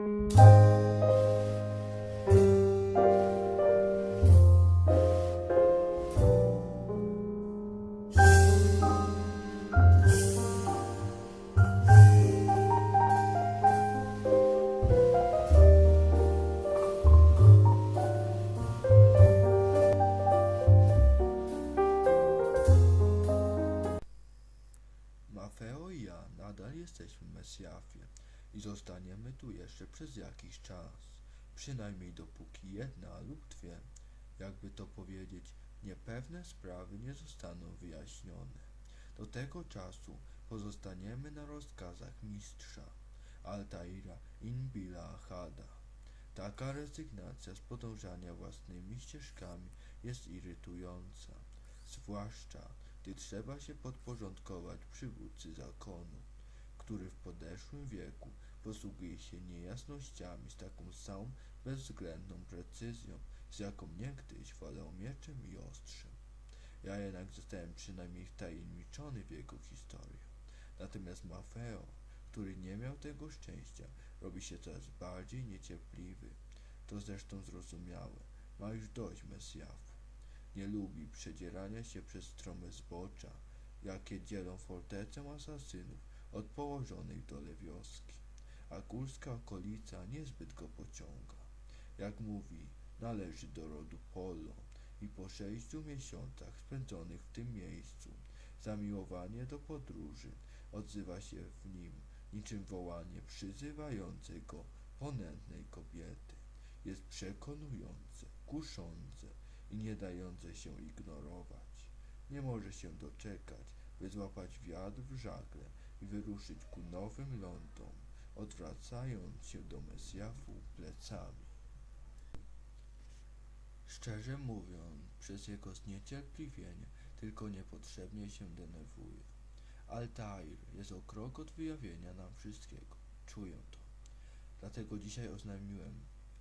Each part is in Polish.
Mafeo i zostaniemy tu jeszcze przez jakiś czas. Przynajmniej dopóki jedna lub dwie, jakby to powiedzieć, niepewne sprawy nie zostaną wyjaśnione. Do tego czasu pozostaniemy na rozkazach mistrza Altaira Inbila Hada. Taka rezygnacja z podążania własnymi ścieżkami jest irytująca, zwłaszcza gdy trzeba się podporządkować przywódcy zakonu, który w podeszłym wieku posługuje się niejasnościami z taką samą bezwzględną precyzją, z jaką niegdyś walał mieczem i ostrzem. Ja jednak zostałem przynajmniej wtajemniczony w jego historię. Natomiast Mafeo, który nie miał tego szczęścia, robi się coraz bardziej niecierpliwy. To zresztą zrozumiałe. Ma już dość Mesjafu. Nie lubi przedzierania się przez strome zbocza, jakie dzielą fortecę asasynów od położonej dole wioski. A górska okolica niezbyt go pociąga. Jak mówi, należy do rodu Polo i po sześciu miesiącach spędzonych w tym miejscu zamiłowanie do podróży odzywa się w nim niczym wołanie przyzywające go ponętnej kobiety. Jest przekonujące, kuszące i nie dające się ignorować. Nie może się doczekać, by złapać wiatr w żagle i wyruszyć ku nowym lądom, odwracając się do Mesjafu plecami. Szczerze mówiąc, przez jego zniecierpliwienie tylko niepotrzebnie się denerwuję. Altair jest o krok od wyjawienia nam wszystkiego. Czuję to. Dlatego dzisiaj oznajmiłem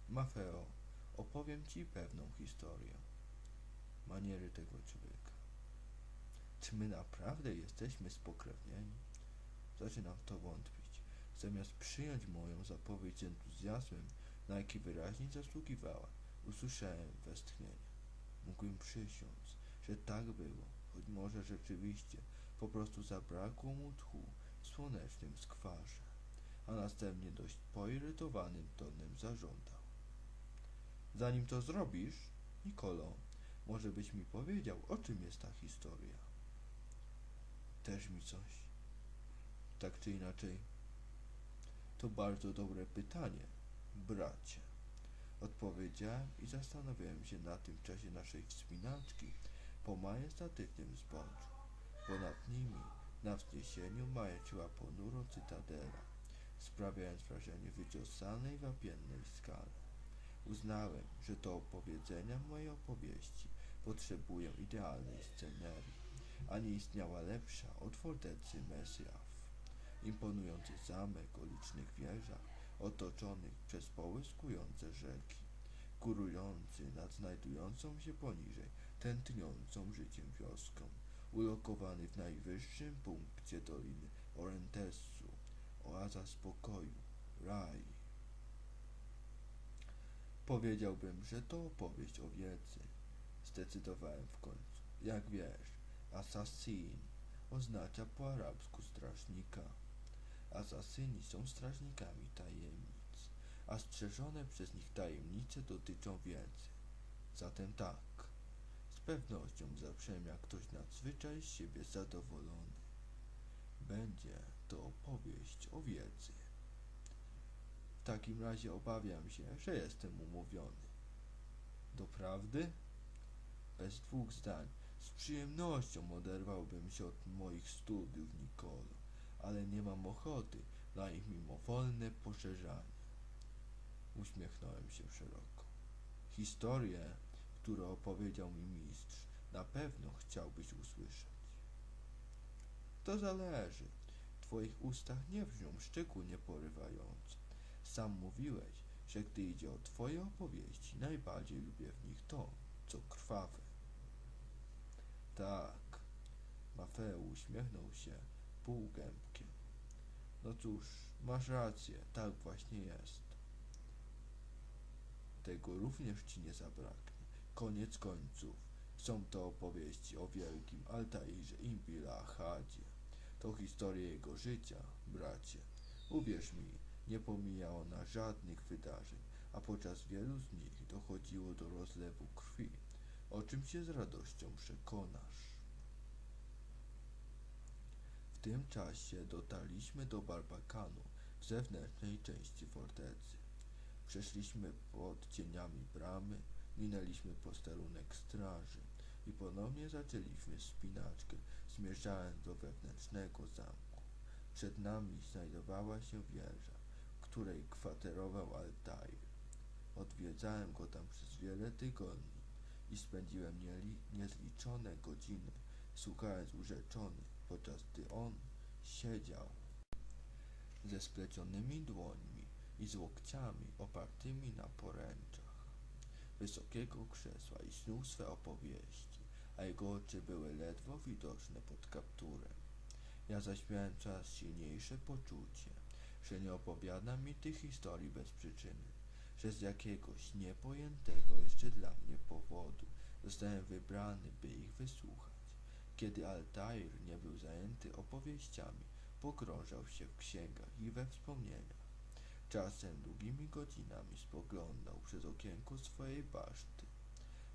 Mafeo, opowiem ci pewną historię. Maniery tego człowieka. Czy my naprawdę jesteśmy spokrewnieni? Zaczynam w to wątpić. Zamiast przyjąć moją zapowiedź z entuzjazmem, na jaki wyraźnie zasługiwała, usłyszałem westchnienie. Mógłbym przysiąc, że tak było, choć może rzeczywiście po prostu zabrakło mu tchu w słonecznym skwarze, a następnie dość poirytowanym tonem zażądał. Zanim to zrobisz, Nikolo, może byś mi powiedział, o czym jest ta historia? Też mi coś. Tak czy inaczej, to bardzo dobre pytanie, bracie. Odpowiedziałem i zastanawiałem się na tym czasie naszej wspinaczki po majestatycznym zboczu. Ponad nimi, na wzniesieniu, majaczyła ponuro cytadela, sprawiając wrażenie wyciosanej wapiennej skale. Uznałem, że do opowiedzenia mojej opowieści potrzebuję idealnej scenerii, a nie istniała lepsza od fortecy Mesjaf. Imponujący zamek o licznych wieżach, otoczonych przez połyskujące rzeki, górujący nad znajdującą się poniżej, tętniącą życiem wioską, ulokowany w najwyższym punkcie doliny Orentesu, oaza spokoju, raj. Powiedziałbym, że to opowieść o wiedzy. Zdecydowałem w końcu. Jak wiesz, assassin oznacza po arabsku strażnika. Asasyni są strażnikami tajemnic, a strzeżone przez nich tajemnice dotyczą wiedzy. Zatem tak, z pewnością zaprzemia ktoś nadzwyczaj z siebie zadowolony. Będzie to opowieść o wiedzy. W takim razie obawiam się, że jestem umówiony. Doprawdy? Bez dwóch zdań. Z przyjemnością oderwałbym się od moich studiów, Nikolo, ale nie mam ochoty na ich mimowolne poszerzanie. Uśmiechnąłem się szeroko. Historię, którą opowiedział mi mistrz, na pewno chciałbyś usłyszeć. To zależy. W twoich ustach nie brzmią szczególnie porywająco. Sam mówiłeś, że gdy idzie o twoje opowieści, najbardziej lubię w nich to, co krwawe. Tak, Mafeo uśmiechnął się półgębkiem. No cóż, masz rację, tak właśnie jest. tego również ci nie zabraknie. Koniec końców, są to opowieści o wielkim Altairze Impila Hadzie. To historia jego życia, bracie. Uwierz mi, nie pomija ona żadnych wydarzeń, a podczas wielu z nich dochodziło do rozlewu krwi, o czym się z radością przekonasz. W tym czasie dotarliśmy do Barbakanu zewnętrznej części fortecy. Przeszliśmy pod cieniami bramy, minęliśmy posterunek straży i ponownie zaczęliśmy wspinaczkę, zmierzając do wewnętrznego zamku. Przed nami znajdowała się wieża, w której kwaterował Altair. Odwiedzałem go tam przez wiele tygodni i spędziłem niezliczone godziny, słuchając urzeczony, podczas gdy on siedział ze splecionymi dłońmi i z łokciami opartymi na poręczach wysokiego krzesła i snuł swe opowieści, a jego oczy były ledwo widoczne pod kapturem. Ja zaś miałem coraz silniejsze poczucie, że nie opowiada mi tych historii bez przyczyny, że z jakiegoś niepojętego jeszcze dla mnie powodu zostałem wybrany, by ich wysłuchać. Kiedy Altair nie był zajęty opowieściami, pogrążał się w księgach i we wspomnieniach. Czasem długimi godzinami spoglądał przez okienko swojej baszty.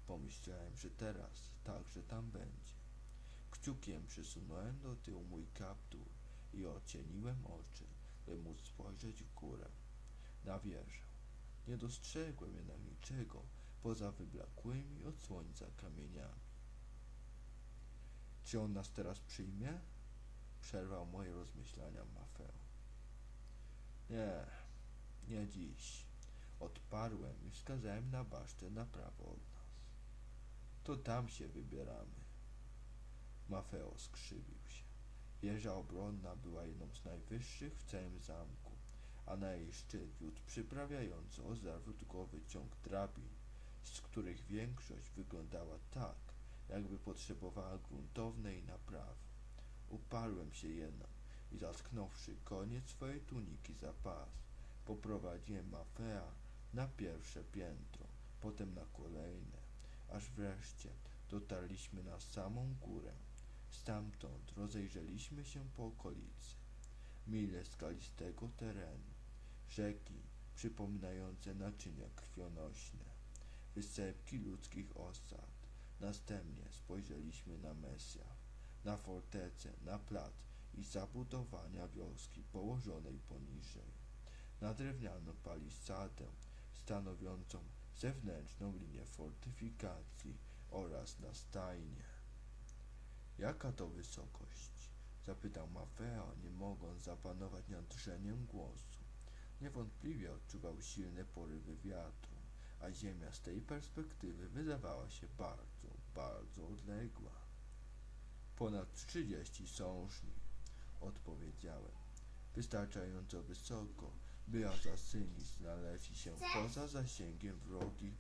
Pomyślałem, że teraz także tam będzie. Kciukiem przysunąłem do tyłu mój kaptur i ocieniłem oczy, by móc spojrzeć w górę, na wieżę. Nie dostrzegłem jednak niczego poza wyblakłymi od słońca kamieniami. Czy on nas teraz przyjmie? Przerwał moje rozmyślania Mafeo. Nie, nie dziś. Odparłem i wskazałem na basztę na prawo od nas. To tam się wybieramy. Mafeo skrzywił się. Wieża obronna była jedną z najwyższych w całym zamku, a na jej szczyt wiódł przyprawiający o zawrótkowy ciąg drabin, z których większość wyglądała tak, jakby potrzebowała gruntownej naprawy. Uparłem się jednak i zatknąwszy koniec swojej tuniki za pas, poprowadziłem Mafea na pierwsze piętro, potem na kolejne, aż wreszcie dotarliśmy na samą górę. Stamtąd rozejrzeliśmy się po okolicy. Mile skalistego terenu, rzeki przypominające naczynia krwionośne, wysepki ludzkich osad. Następnie spojrzeliśmy na Mesja, na fortecę, na plac i zabudowania wioski położonej poniżej, na drewnianą palisadę stanowiącą zewnętrzną linię fortyfikacji oraz na stajnie. Jaka to wysokość? Zapytał Mafeo, nie mogąc zapanować nad drżeniem głosu. Niewątpliwie odczuwał silne porywy wiatru, a ziemia z tej perspektywy wydawała się bardzo, bardzo odległa. Ponad trzydzieści sążni, odpowiedziałem. Wystarczająco wysoko, by asasyni znaleźli się poza zasięgiem wrogich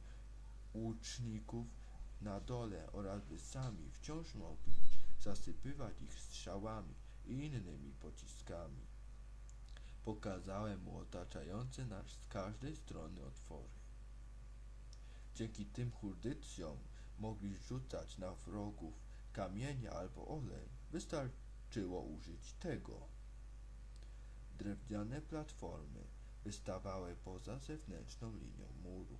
łuczników na dole oraz by sami wciąż mogli zasypywać ich strzałami i innymi pociskami. Pokazałem mu otaczające nas z każdej strony otwory. Dzięki tym hurdycjom mogli rzucać na wrogów kamienie albo olej. Wystarczyło użyć tego. Drewniane platformy wystawały poza zewnętrzną linią muru.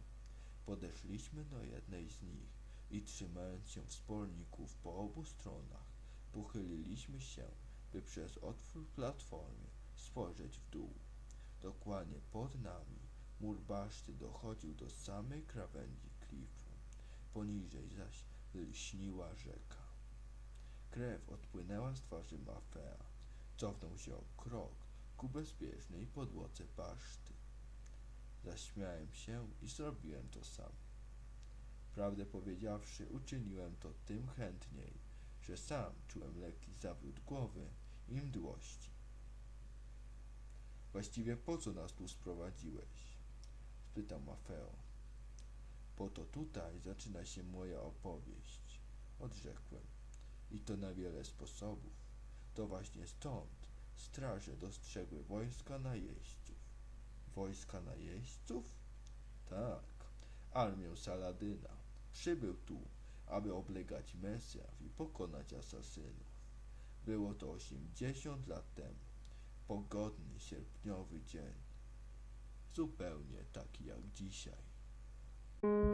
Podeszliśmy do jednej z nich i trzymając się wsporników po obu stronach, pochyliliśmy się, by przez otwór platformy spojrzeć w dół. Dokładnie pod nami mur baszty dochodził do samej krawędzi klifu. Poniżej zaś lśniła rzeka. Krew odpłynęła z twarzy Mafea. Cofnął się o krok ku bezpiecznej podłodze baszty. Zaśmiałem się i zrobiłem to sam. Prawdę powiedziawszy, uczyniłem to tym chętniej, że sam czułem lekki zawrót głowy i mdłości. Właściwie po co nas tu sprowadziłeś? spytał Mafeo. Po to tutaj zaczyna się moja opowieść, odrzekłem. I to na wiele sposobów. To właśnie stąd straże dostrzegły wojska najeźdźców. Wojska najeźdźców? Tak, armią Saladyna. Przybył tu, aby oblegać Mesjach i pokonać asasynów. Było to 80 lat temu. Pogodny sierpniowy dzień. Zupełnie taki jak dzisiaj. うん。